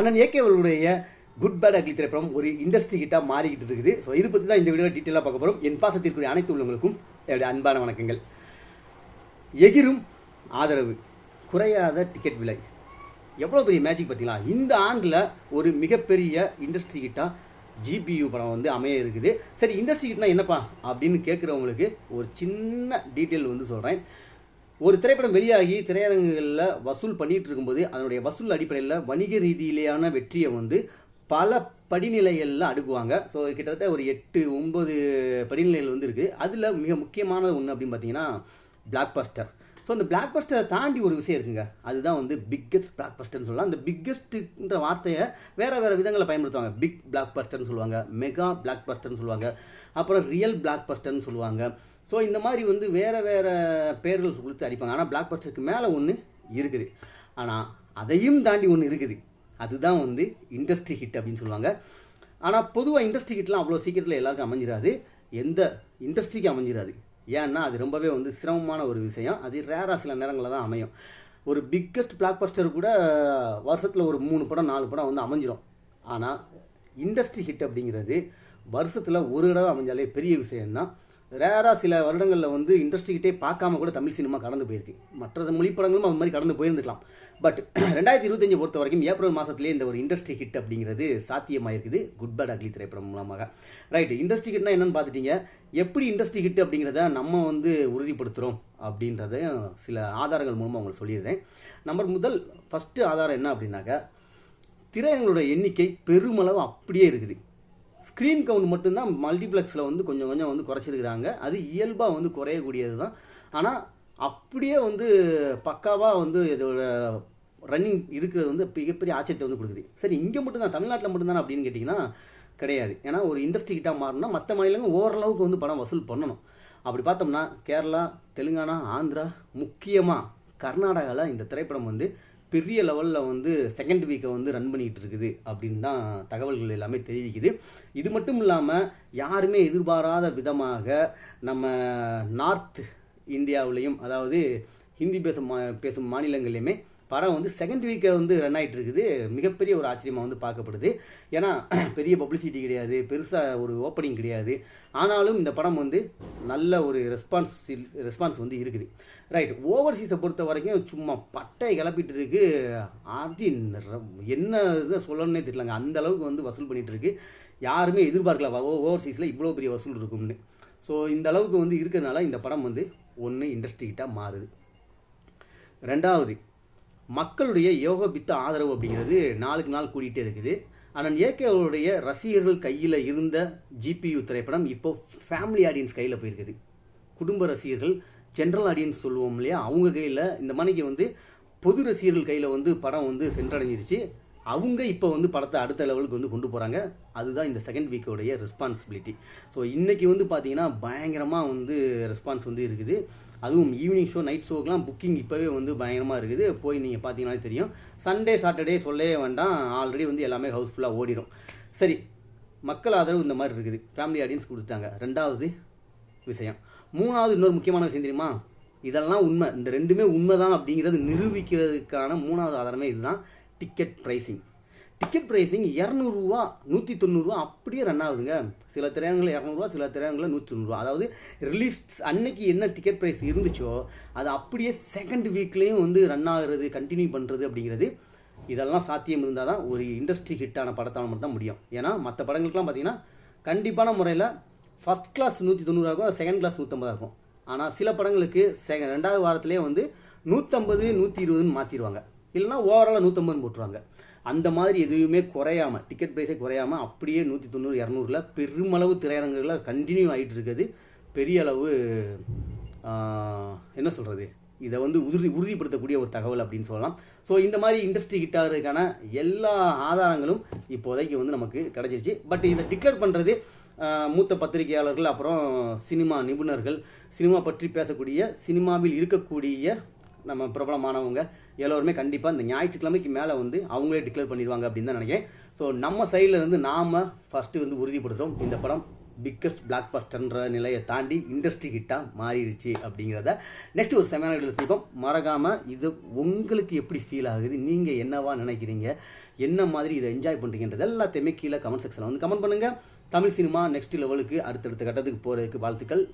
அண்ணன் ஏகே அவர்களுடைய good bad ugly திரைப்படம் ஒரு இண்டஸ்ட்ரி ஹிட்டாக மாறிக்கிட்டு இருக்குது. ஸோ இது பற்றி தான் இந்த வீடியோ டீட்டெயிலாக பார்க்க போகிறோம் என் பாசத்திற்குரிய அனைத்து உள்ளவங்களுக்கும் என்னுடைய அன்பான வணக்கங்கள். எகிரும் ஆதரவு குறையாத டிக்கெட் விலை. எவ்வளோ பெரிய மேஜிக் பார்த்தீங்களா? இந்த ஆண்டில் ஒரு மிகப்பெரிய இண்டஸ்ட்ரி ஹிட்டாக ஜிபியு படம் வந்து அமைய இருக்குது. சரி இண்டஸ்ட்ரி ஹிட்னா என்னப்பா? அப்படின்னு கேட்குறவங்களுக்கு ஒரு சின்ன டீட்டெயில் வந்து சொல்கிறேன் ஒரு திரைப்படம் வெளியாகி திரையரங்குகளில் வசூல் பண்ணிட்டு இருக்கும்போது அதனுடைய வசூல் அடிப்படையில் வணிக ரீதியிலேயான வெற்றியை வந்து பல படிநிலைகளில் அடுக்குவாங்க. ஸோ கிட்டத்தட்ட ஒரு எட்டு ஒன்பது படிநிலைகள் வந்து இருக்குது அதில் மிக முக்கியமானது ஒன்று அப்படின்னு பார்த்தீங்கன்னா பிளாக் பஸ்டர் ஸோ அந்த பிளாக் பஸ்டரை தாண்டி ஒரு விஷயம் இருக்குங்க. அதுதான் வந்து பிக்கெஸ்ட் பிளாக் பஸ்டர்னு சொல்லலாம். அந்த பிக்கெஸ்ட்டுன்ற வார்த்தையை வேறு வேறு விதங்களில் பயன்படுத்துவாங்க. பிக் பிளாக் பஸ்டர்னு சொல்லுவாங்க மெகா பிளாக் பஸ்டர்னு சொல்லுவாங்க அப்புறம் ரியல் பிளாக் பஸ்டர்னு சொல்லுவாங்க. ஸோ இந்த மாதிரி வந்து வேறு வேறு பேர்கள் கொடுத்து அடிப்பாங்க. ஆனால் பிளாக் பஸ்டருக்கு மேலே ஒன்று இருக்குது. ஆனால் அதையும் தாண்டி ஒன்று இருக்குது. அதுதான் வந்து இண்டஸ்ட்ரி ஹிட் அப்படின்னு சொல்லுவாங்க. ஆனால் பொதுவாக இண்டஸ்ட்ரி ஹிட்லாம் அவ்வளோ சீக்கிரத்தில் எல்லாருக்கும் அமைஞ்சிராது. எந்த இண்டஸ்ட்ரிக்கு அமைஞ்சிராது. ஏன்னா அது ரொம்பவே வந்து சிரமமான ஒரு விஷயம். அது ரேராக சில நேரங்களில் தான் அமையும். ஒரு பிக்கஸ்ட் பிளாக் பஸ்டர் கூட வருஷத்தில் ஒரு மூணு படம் நாலு படம் வந்து அமைஞ்சிரும். ஆனால் இண்டஸ்ட்ரி ஹிட் அப்படிங்கிறது வருஷத்தில் ஒரு தடவை அமைஞ்சாலே பெரிய விஷயம்தான். ரேராக சில வருடங்களில் வந்து இண்டஸ்ட்ரிக்கிட்டே பார்க்காம கூட தமிழ் சினிமா கடந்து போயிருக்கு. மற்ற மொழி படங்களும் அது மாதிரி கடந்து போயிருந்துக்கலாம். பட் ரெண்டாயிரத்தி இருபத்தஞ்சு பொறுத்த வரைக்கும் ஏப்ரல் மாதத்துலேயே இந்த ஒரு இண்டஸ்ட்ரி ஹிட் அப்படிங்கிறது சாத்தியமாயிருக்குது. குட் பேட் அக்லி திரைப்படம் மூலமாக. ரைட் இண்டஸ்ட்ரி ஹிட்னா என்னென்னு பார்த்துட்டீங்க. எப்படி இண்டஸ்ட்ரி ஹிட் அப்படிங்கிறத நம்ம வந்து உறுதிப்படுத்துகிறோம் அப்படின்றத சில ஆதாரங்கள் மூலமாக உங்களுக்கு சொல்லியிருந்தேன். நம்பர் முதல் ஃபஸ்ட்டு ஆதாரம் என்ன அப்படின்னாக்கா திரையரங்களோட எண்ணிக்கை பெருமளவு அப்படியே இருக்குது. ஸ்க்ரீன் கவுண்ட் மட்டும்தான் மல்டிப்ளெக்ஸில் வந்து கொஞ்சம் கொஞ்சம் வந்து குறைச்சிருக்கிறாங்க. அது இயல்பாக வந்து குறையக்கூடியது தான் ஆனால் அப்படியே வந்து பக்காவாக வந்து இதோட ரன்னிங் இருக்கிறது வந்து மிகப்பெரிய ஆச்சரியத்தை வந்து கொடுக்குது. சரி இங்கே மட்டும்தான் தமிழ்நாட்டில் மட்டும்தான் அப்படின்னு கேட்டிங்கன்னா கிடையாது. ஏன்னா ஒரு இண்டஸ்ட்ரி கிட்டாக மாறினா மற்ற மாநிலங்கள் ஓரளவுக்கு வந்து பணம் வசூல் பண்ணணும். அப்படி பார்த்தோம்னா கேரளா தெலுங்கானா ஆந்திரா முக்கியமாக கர்நாடகாவில் இந்த திரைப்படம் வந்து பெரிய லெவலில் வந்து செகண்ட் வீக்கை வந்து ரன் பண்ணிகிட்டு இருக்குது அப்படின்னு தான் தகவல்கள் எல்லாமே தெரிவிக்குது. இது மட்டும் இல்லாமல் யாருமே எதிர்பாராத விதமாக நம்ம நார்த் இந்தியாவிலையும் அதாவது ஹிந்தி பேசும் மா பேசும் மாநிலங்கள்லையுமே படம் வந்து செகண்ட் வீக்கை வந்து ரன் ஆகிட்டு இருக்குது மிகப்பெரிய ஒரு ஆச்சரியமாக வந்து பார்க்கப்படுது. ஏன்னா பெரிய பப்ளிசிட்டி கிடையாது. பெருசாக ஒரு ஓப்பனிங் கிடையாது. ஆனாலும் இந்த படம் வந்து நல்ல ஒரு ரெஸ்பான்ஸ் ரெஸ்பான்ஸ் வந்து இருக்குது. ரைட் ஓவர்சீஸை பொறுத்த வரைக்கும் சும்மா பட்டை கிளப்பிட்டு இருக்கு ஆட்டி என்ன இதை சொல்லணுன்னே தெரியலங்க. அந்த அளவுக்கு வந்து வசூல் பண்ணிட்டு இருக்கு யாருமே எதிர்பார்க்கல ஓவர்சீஸில் இவ்வளோ பெரிய வசூல் இருக்கும்னு. ஸோ இந்த அளவுக்கு வந்து இருக்கிறதுனால இந்த படம் வந்து ஒன்று இண்டஸ்ட்ரி மாறுது. ரெண்டாவது மக்களுடைய யோகபித்த ஆதரவு அப்படிங்கிறது நாளுக்கு நாள் கூட்டிகிட்டே இருக்குது. ஆனால் ஏகே அவருடைய ரசிகர்கள் கையில் இருந்த ஜிபியு திரைப்படம் இப்போ ஃபேமிலி ஆடியன்ஸ் கையில் போயிருக்குது. குடும்ப ரசிகர்கள் ஜென்ரல் ஆடியன்ஸ் சொல்லுவோம் இல்லையா? அவங்க கையில் இந்த மணிக்கு வந்து பொது ரசிகர்கள் கையில் வந்து படம் வந்து சென்றடைஞ்சிருச்சு. அவங்க இப்போ வந்து படத்தை அடுத்த லெவலுக்கு வந்து கொண்டு போகிறாங்க அதுதான் இந்த செகண்ட் வீக்கோடைய ரெஸ்பான்சிபிலிட்டி ஸோ இன்றைக்கி வந்து பார்த்தீங்கன்னா பயங்கரமாக வந்து ரெஸ்பான்ஸ் வந்து இருக்குது. அதுவும் ஈவினிங் ஷோ நைட் ஷோக்கெலாம் புக்கிங் இப்போவே வந்து பயங்கரமாக இருக்குது. போய் நீங்கள் பார்த்தீங்கன்னாலே தெரியும். சண்டே சாட்டர்டே சொல்லவே வேண்டாம். ஆல்ரெடி வந்து எல்லாமே ஹவுஸ்ஃபுல்லாக ஓடிடும் சரி மக்கள் ஆதரவு இந்த மாதிரி இருக்குது. ஃபேமிலி ஆடியன்ஸ் கொடுத்தாங்க ரெண்டாவது விஷயம். மூணாவது இன்னொரு முக்கியமான விஷயம் தெரியுமா? இதெல்லாம் உண்மை. இந்த ரெண்டுமே உண்மை தான் அப்படிங்கிறது நிரூபிக்கிறதுக்கான மூணாவது ஆதாரமே இதுதான். டிக்கெட் ப்ரைஸிங் டிக்கெட் ப்ரைஸிங் இரநூறுவா நூற்றி தொண்ணூறுரூவா அப்படியே ரன் ஆகுதுங்க. சில திரையரங்களில் இரநூறுவா சில திரையரங்களில் நூற்றி தொண்ணூறுவா அதாவது ரிலீஸ் அன்னைக்கு என்ன டிக்கெட் ப்ரைஸ் இருந்துச்சோ அது அப்படியே செகண்ட் வீக்லேயும் வந்து ரன் ஆகுறது கண்டினியூ பண்ணுறது அப்படிங்கிறது இதெல்லாம் சாத்தியம் இருந்தால் தான் ஒரு இண்டஸ்ட்ரி ஹிட்டான படத்தால் மட்டும் தான் முடியும். ஏன்னா மற்ற படங்களுக்குலாம் பார்த்தீங்கன்னா கண்டிப்பான முறையில் ஃபஸ்ட் கிளாஸ் நூற்றி தொண்ணூறாகும் செகண்ட் கிளாஸ் இருக்கும் ஆனால் சில படங்களுக்கு செக ரெண்டாவது வாரத்திலே வந்து நூற்றம்பது நூற்றி இருபதுன்னு மாற்றிடுவாங்க இல்லைனா ஓவராலாக நூற்றம்பதுன்னு போட்டுருவாங்க. அந்த மாதிரி எதுவுமே குறையாமல் டிக்கெட் ப்ரைஸே குறையாமல் அப்படியே நூற்றி தொண்ணூறு இரநூறுல பெருமளவு திரையரங்குகளில் கண்டினியூ ஆகிட்டு இருக்குது. பெரிய அளவு என்ன சொல்கிறது இதை வந்து உறுதி உறுதிப்படுத்தக்கூடிய ஒரு தகவல் அப்படின்னு சொல்லலாம். ஸோ இந்த மாதிரி இண்டஸ்ட்ரி ஹிட் ஆகிறதுக்கான எல்லா ஆதாரங்களும் இப்போதைக்கு வந்து நமக்கு கிடச்சிருச்சு. பட் இதை டிக்ளேர் பண்ணுறது மூத்த பத்திரிகையாளர்கள் அப்புறம் சினிமா நிபுணர்கள் சினிமா பற்றி பேசக்கூடிய சினிமாவில் இருக்கக்கூடிய நம்ம பிரபலமானவங்க எல்லோருமே கண்டிப்பாக இந்த ஞாயிற்றுக்கிழமைக்கு மேலே வந்து அவங்களே டிக்ளேர் பண்ணிடுவாங்க அப்படின்னு தான் நினைக்கிறேன். ஸோ நம்ம சைடில் இருந்து நாம் ஃபஸ்ட்டு வந்து உறுதிப்படுத்துகிறோம் இந்த படம் பிக்கஸ்ட் பிளாக் பஸ்டர்ன்ற நிலையை தாண்டி இண்டஸ்ட்ரி ஹிட்டாக மாறிடுச்சு அப்படிங்கிறத நெக்ஸ்ட் ஒரு செமினார் வீடியோ மறக்காமல் இது உங்களுக்கு எப்படி ஃபீல் ஆகுது? நீங்கள் என்னவா நினைக்கிறீங்க? என்ன மாதிரி இதை என்ஜாய் பண்ணுறீங்கன்றது எல்லாத்தையுமே கீழே கமெண்ட் செக்ஷனில் வந்து கமெண்ட் பண்ணுங்கள் தமிழ் சினிமா நெக்ஸ்ட் லெவலுக்கு அடுத்தடுத்த கட்டத்துக்கு போகிறதுக்கு வாழ்த்துக்கள்.